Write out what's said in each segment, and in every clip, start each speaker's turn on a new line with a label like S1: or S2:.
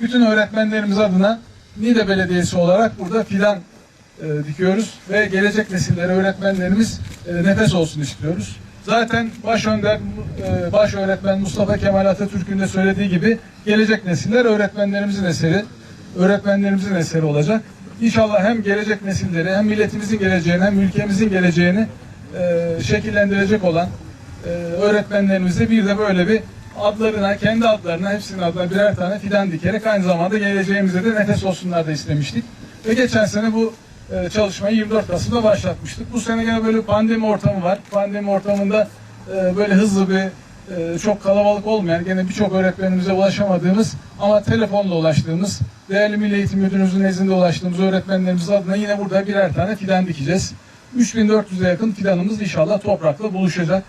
S1: Bütün öğretmenlerimiz adına Niğde Belediyesi olarak burada fidan e, dikiyoruz ve gelecek nesillere öğretmenlerimiz e, nefes olsun istiyoruz. Zaten baş önder, e, baş öğretmen Mustafa Kemal Atatürk'ün de söylediği gibi gelecek nesiller öğretmenlerimizin eseri, öğretmenlerimizin eseri olacak. İnşallah hem gelecek nesilleri hem milletimizin geleceğini hem ülkemizin geleceğini e, şekillendirecek olan e, öğretmenlerimize bir de böyle bir adlarına, kendi adlarına, hepsinin adına birer tane fidan dikerek aynı zamanda geleceğimize de nefes olsunlar da istemiştik. Ve geçen sene bu e, çalışmayı 24 Kasım'da başlatmıştık. Bu sene gene böyle pandemi ortamı var. Pandemi ortamında e, böyle hızlı bir, e, çok kalabalık olmayan, gene birçok öğretmenimize ulaşamadığımız ama telefonla ulaştığımız, değerli Milli Eğitim Müdürümüzün nezdinde ulaştığımız öğretmenlerimiz adına yine burada birer tane fidan dikeceğiz. 3400'e yakın fidanımız inşallah toprakla buluşacak.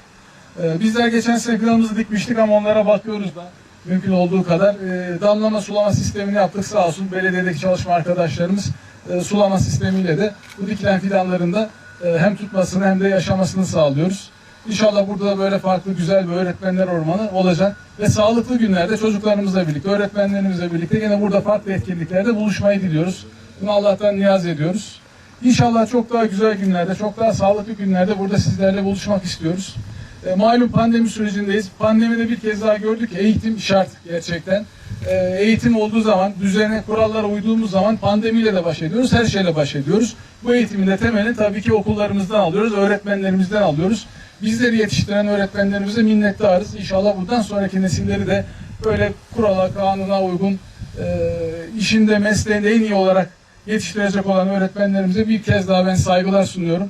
S1: Ee, bizler geçen sene fidanımızı dikmiştik ama onlara bakıyoruz da mümkün olduğu kadar. Ee, damlama sulama sistemini yaptık sağ olsun belediyedeki çalışma arkadaşlarımız e, sulama sistemiyle de bu dikilen fidanların da e, hem tutmasını hem de yaşamasını sağlıyoruz. İnşallah burada da böyle farklı güzel bir öğretmenler ormanı olacak ve sağlıklı günlerde çocuklarımızla birlikte, öğretmenlerimizle birlikte yine burada farklı etkinliklerde buluşmayı diliyoruz. Bunu Allah'tan niyaz ediyoruz. İnşallah çok daha güzel günlerde, çok daha sağlıklı günlerde burada sizlerle buluşmak istiyoruz. E, malum pandemi sürecindeyiz. Pandemide bir kez daha gördük eğitim şart gerçekten. E, eğitim olduğu zaman, düzene, kurallara uyduğumuz zaman pandemiyle de baş ediyoruz, her şeyle baş ediyoruz. Bu eğitimin de temelini tabii ki okullarımızdan alıyoruz, öğretmenlerimizden alıyoruz. Bizleri yetiştiren öğretmenlerimize minnettarız. İnşallah bundan sonraki nesilleri de böyle kurala, kanuna uygun, e, işinde, mesleğinde en iyi olarak yetiştirecek olan öğretmenlerimize bir kez daha ben saygılar sunuyorum.